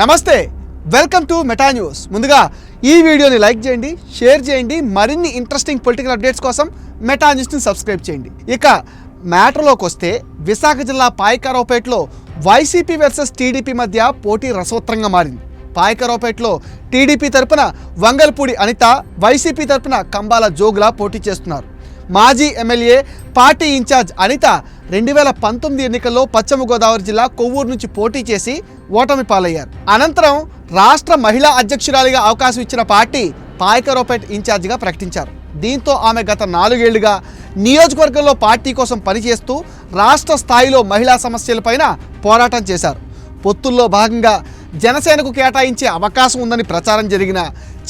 నమస్తే welcome to Meta news. ముందుగా ఈ వీడియోని లైక్ చేయండి షేర్ చేయండి మరిన్ని ఇంట్రెస్టింగ్ పొలిటికల్ అప్డేట్స్ కోసం మెటా న్యూస్ని సబ్స్క్రైబ్ చేయండి. ఇక మ్యాటర్లోకి వస్తే విశాఖ జిల్లా పాయకారావుపేటలో వైసీపీ వర్సెస్ టీడీపీ మధ్య పోటీ రసవత్రంగా మారింది. పాయకరావుపేటలో టీడీపీ తరపున వంగల్పూడి అనిత వైసీపీ తరపున కంబాల జోగుల పోటీ చేస్తున్నారు. మాజీ ఎమ్మెల్యే పార్టీ ఇన్ఛార్జ్ అనిత రెండు వేల పంతొమ్మిది ఎన్నికల్లో పశ్చిమ గోదావరి జిల్లా కొవ్వూరు నుంచి పోటీ చేసి ఓటమి పాలయ్యారు. అనంతరం రాష్ట్ర మహిళా అధ్యక్షురాలిగా అవకాశం ఇచ్చిన పార్టీ పాయకరోపేట్ ఇన్ఛార్జిగా ప్రకటించారు. దీంతో ఆమె గత నాలుగేళ్ళుగా నియోజకవర్గంలో పార్టీ కోసం పనిచేస్తూ రాష్ట్ర స్థాయిలో మహిళా సమస్యలపైన పోరాటం చేశారు. పొత్తుల్లో భాగంగా జనసేనకు కేటాయించే అవకాశం ఉందని ప్రచారం జరిగిన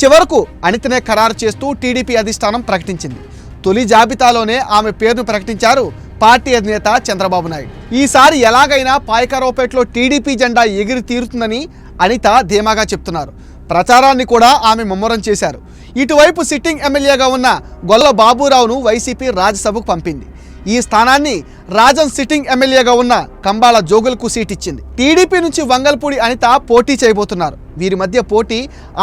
చివరకు అనితనే ఖరారు చేస్తూ టీడీపీ అధిష్టానం ప్రకటించింది. తొలి జాబితాలోనే ఆమె పేరును ప్రకటించారు పార్టీ అధినేత చంద్రబాబు నాయుడు. ఈసారి ఎలాగైనా పాయకరావుపేటలో టీడీపీ జెండా ఎగిరి తీరుతుందని అనిత ధీమాగా చెప్తున్నారు. ప్రచారాన్ని కూడా ఆమె ముమ్మరం చేశారు. ఇటువైపు సిట్టింగ్ ఎమ్మెల్యేగా ఉన్న గొల్ల బాబురావును వైసీపీ రాజ్యసభకు పంపింది. ఈ స్థానాన్ని రాజన్ సిట్టింగ్ ఎమ్మెల్యేగా ఉన్న కంబాల జోగులకు సీట్ ఇచ్చింది టీడీపీ నుంచి వంగల్పూడి అనిత పోటీ చేయబోతున్నారు. వీరి మధ్య పోటీ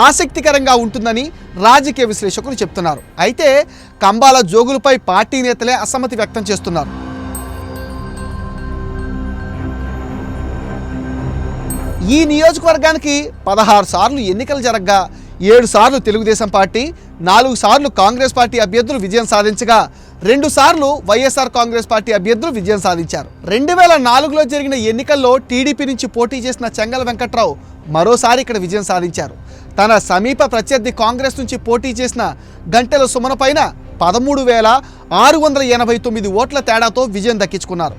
ఆసక్తికరంగా ఉంటుందని రాజకీయ విశ్లేషకులు చెప్తున్నారు. అయితే కంబాల జోగులపై పార్టీ నేతలే అసమ్మతి వ్యక్తం చేస్తున్నారు. ఈ నియోజకవర్గానికి పదహారు సార్లు ఎన్నికలు జరగగా ఏడు సార్లు తెలుగుదేశం పార్టీ నాలుగు సార్లు కాంగ్రెస్ పార్టీ అభ్యర్థులు విజయం సాధించగా రెండుసార్లు వైఎస్ఆర్ కాంగ్రెస్ పార్టీ అభ్యర్థులు విజయం సాధించారు. రెండు వేల నాలుగులో జరిగిన ఎన్నికల్లో టీడీపీ నుంచి పోటీ చేసిన చెంగల వెంకట్రావు మరోసారి ఇక్కడ విజయం సాధించారు. తన సమీప ప్రత్యర్థి కాంగ్రెస్ నుంచి పోటీ చేసిన గంటెల సుమన పైన పదమూడు వేల ఆరు వందల ఎనభై తొమ్మిది ఓట్ల తేడాతో విజయం దక్కించుకున్నారు.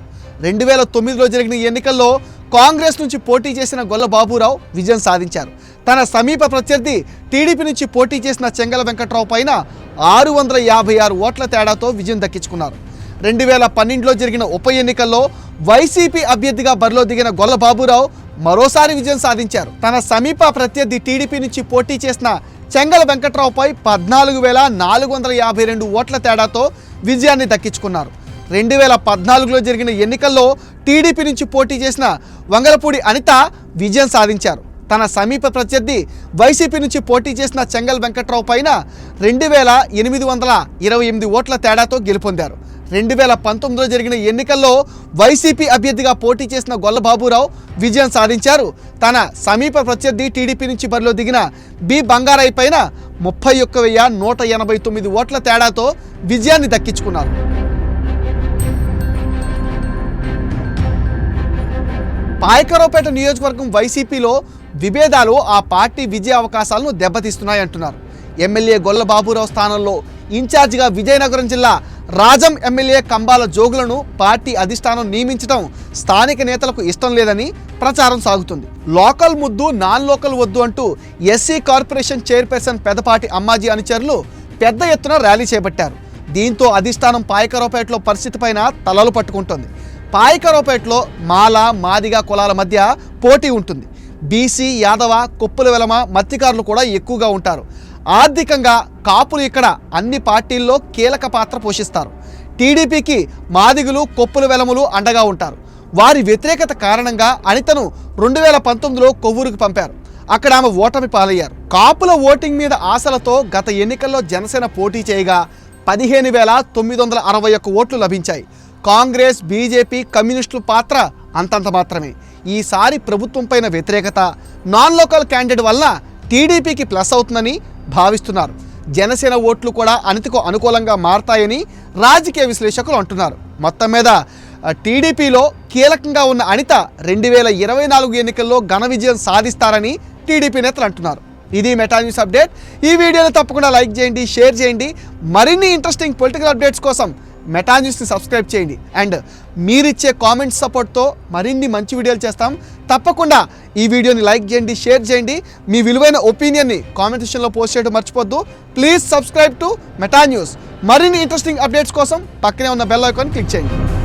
రెండు వేల తొమ్మిదిలో జరిగిన ఎన్నికల్లో కాంగ్రెస్ నుంచి పోటీ చేసిన గొల్ల బాబురావు విజయం సాధించారు. తన సమీప ప్రత్యర్థి టీడీపీ నుంచి పోటీ చేసిన చెంగల వెంకట్రావు పైన ఆరు వందల యాభై ఆరు ఓట్ల తేడాతో విజయం దక్కించుకున్నారు. రెండు వేల పన్నెండులో జరిగిన ఉప ఎన్నికల్లో వైసీపీ అభ్యర్థిగా బరిలో దిగిన గొల్ల బాబురావు మరోసారి విజయం సాధించారు. తన సమీప ప్రత్యర్థి టీడీపీ నుంచి పోటీ చేసిన చెంగల వెంకట్రావుపై పద్నాలుగు వేల నాలుగు వందల యాభై రెండు ఓట్ల తేడాతో విజయాన్ని దక్కించుకున్నారు. రెండు వేల పద్నాలుగులో జరిగిన ఎన్నికల్లో టీడీపీ నుంచి పోటీ చేసిన వంగలపూడి అనిత విజయం సాధించారు. తన సమీప ప్రత్యర్థి వైసీపీ నుంచి పోటీ చేసిన చెంగల్ వెంకట్రావు పైన రెండు వేల ఎనిమిది వందల ఇరవై ఎనిమిది ఓట్ల తేడాతో గెలుపొందారు. రెండు వేల పంతొమ్మిదిలో జరిగిన ఎన్నికల్లో వైసీపీ అభ్యర్థిగా పోటీ చేసిన గొల్లబాబురావు విజయం సాధించారు. తన సమీప ప్రత్యర్థి టీడీపీ నుంచి బరిలో దిగిన బి బంగారాయి పైన ముప్పై ఒక్క వెయ్యి నూట ఎనభై తొమ్మిది ఓట్ల తేడాతో విజయాన్ని దక్కించుకున్నారు. పాయకరావుపేట నియోజకవర్గం వైసీపీలో విభేదాలు ఆ పార్టీ విజయ అవకాశాలను దెబ్బతీస్తున్నాయంటున్నారు ఎమ్మెల్యే గొల్ల బాబురావు స్థానంలో ఇన్ఛార్జిగా విజయనగరం జిల్లా రాజం ఎమ్మెల్యే కంబాల జోగులను పార్టీ అధిష్టానం నియమించడం స్థానిక నేతలకు ఇష్టం లేదని ప్రచారం సాగుతుంది. లోకల్ ముద్దు నాన్ లోకల్ వద్దు అంటూ SC corporation chairperson Pedapati Ammaji అనుచరులు పెద్ద ఎత్తున ర్యాలీ చేపట్టారు. దీంతో అధిష్టానం పాయకరావుపేటలో పరిస్థితిపైన తలలు పట్టుకుంటోంది. పాయకరావుపేటలో మాల మాదిగ కులాల మధ్య పోటీ ఉంటుంది. బీసీ యాదవ కొప్పుల వెలమ మత్స్యకారులు కూడా ఎక్కువగా ఉంటారు. ఆర్థికంగా కాపులు ఇక్కడ అన్ని పార్టీల్లో కీలక పాత్ర పోషిస్తారు. టీడీపీకి మాదిగులు కొప్పుల వెలములు అండగా ఉంటారు. వారి వ్యతిరేకత కారణంగా అనితను రెండు వేల పంతొమ్మిదిలో కొవ్వూరుకు పంపారు. అక్కడ ఆమె ఓటమి పాలయ్యారు. కాపుల ఓటింగ్ మీద ఆశలతో గత ఎన్నికల్లో జనసేన పోటీ చేయగా పదిహేను వేల తొమ్మిది వందల అరవై ఒక్క ఓట్లు లభించాయి. కాంగ్రెస్ బీజేపీ కమ్యూనిస్టుల పాత్ర అంతంత మాత్రమే. ఈసారి ప్రభుత్వం పైన వ్యతిరేకత నాన్ లోకల్ క్యాండిడేట్ వల్ల టీడీపీకి ప్లస్ అవుతుందని భావిస్తున్నారు. జనసేన ఓట్లు కూడా అనితకు అనుకూలంగా మారతాయని రాజకీయ విశ్లేషకులు అంటున్నారు. మొత్తం మీద టీడీపీలో కీలకంగా ఉన్న అనిత రెండు వేల ఇరవై నాలుగు ఎన్నికల్లో ఘన విజయం సాధిస్తారని టీడీపీ నేతలు అంటున్నారు. ఇది మెటా న్యూస్ అప్డేట్. ఈ వీడియోని తప్పకుండా లైక్ చేయండి షేర్ చేయండి. మరిన్ని ఇంట్రెస్టింగ్ పొలిటికల్ అప్డేట్స్ కోసం మెటా న్యూస్ని సబ్స్క్రైబ్ చేయండి. అండ్ మీరిచ్చే కామెంట్ సపోర్ట్తో మరిన్ని మంచి వీడియోలు చేస్తాం. తప్పకుండా ఈ వీడియోని లైక్ చేయండి షేర్ చేయండి. మీ విలువైన ఒపీనియన్ని కామెంట్ సెక్షన్లో పోస్ట్ చేయడం మర్చిపోద్దు please subscribe to Meta news మరిన్ని ఇంట్రెస్టింగ్ అప్డేట్స్ కోసం పక్కనే ఉన్న బెల్ ఐకాన్ క్లిక్ చేయండి.